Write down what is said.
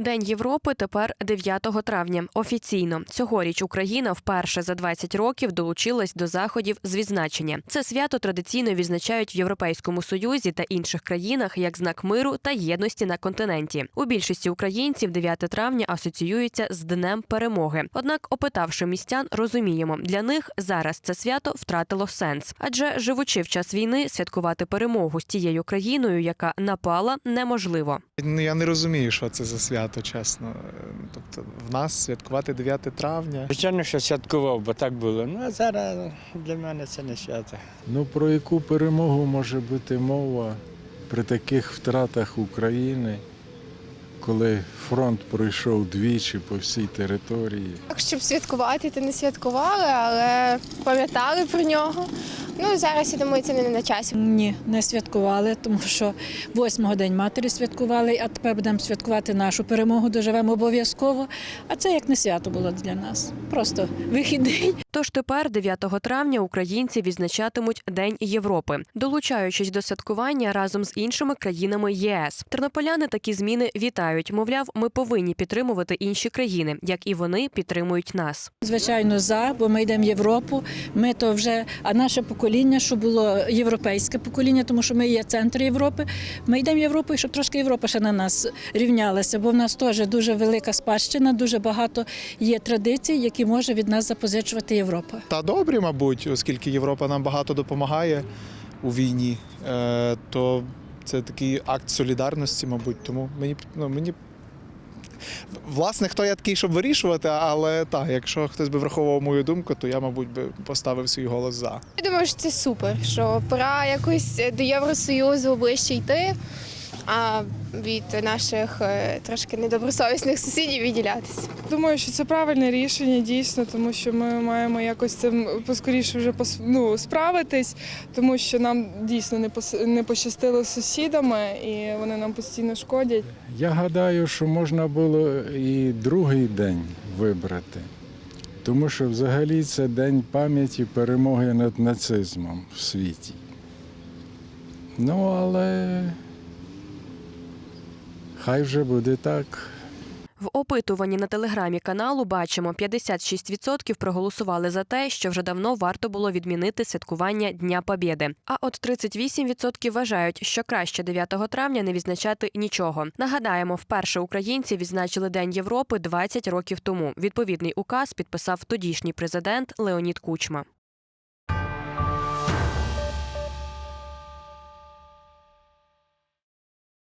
День Європи тепер 9 травня. Офіційно цьогоріч Україна вперше за 20 років долучилась до заходів з відзначення. Це свято традиційно відзначають в Європейському Союзі та інших країнах як знак миру та єдності на континенті. У більшості українців 9 травня асоціюється з Днем Перемоги. Однак, опитавши містян, розуміємо, для них зараз це свято втратило сенс, адже живучи в час війни, святкувати перемогу з тією країною, яка напала, неможливо. Ну, я не розумію, що це за свято, чесно. Е, Тобто, в нас святкувати 9 травня. Звичайно, що святкував, бо так було. Ну а зараз для мене це не свято. Ну про яку перемогу може бути мова при таких втратах України, коли фронт пройшов двічі по всій території? Так, щоб святкувати, то не святкували, але пам'ятали про нього. Ну зараз я думаю, це не на часі. Ні, не святкували, тому що 8 день матері святкували, а тепер будемо святкувати нашу перемогу, доживемо обов'язково. А це як не свято було для нас. Просто вихідний. Тож тепер, 9 травня, українці відзначатимуть День Європи, долучаючись до святкування разом з іншими країнами ЄС. Тернополяни такі зміни вітають. Мовляв, ми повинні підтримувати інші країни, як і вони підтримують нас. Звичайно, за, бо ми йдемо в Європу. Ми то вже, а наше покоління, що було європейське покоління, тому що ми є центр Європи. Ми йдемо в Європу, щоб трошки Європа ще на нас рівнялася, бо в нас теж дуже велика спадщина, дуже багато є традицій, які може від нас запозичувати Європа. Та добрі, мабуть, оскільки Європа нам багато допомагає у війні, е, то це такий акт солідарності, мабуть. Тому мені ну, мені. Власне, хто я такий, щоб вирішувати, але так, якщо хтось би враховував мою думку, то я, мабуть, би поставив свій голос за. Я думаю, що це супер, що пора якось до Євросоюзу ближче йти, а від наших е, трошки недобросовісних сусідів відділятися. Думаю, що це правильне рішення дійсно, тому що ми маємо якось цим поскоріше вже ну, справитись, тому що нам дійсно не не пощастило з сусідами, і вони нам постійно шкодять. Я гадаю, що можна було і другий день вибрати, тому що взагалі це день пам'яті перемоги над нацизмом в світі. Ну, але хай вже буде так. В опитуванні на телеграмі каналу бачимо, 56% проголосували за те, що вже давно варто було відмінити святкування Дня Побєди. А от 38% вважають, що краще 9 травня не відзначати нічого. Нагадаємо, вперше українці відзначили День Європи 20 років тому. Відповідний указ підписав тодішній президент Леонід Кучма.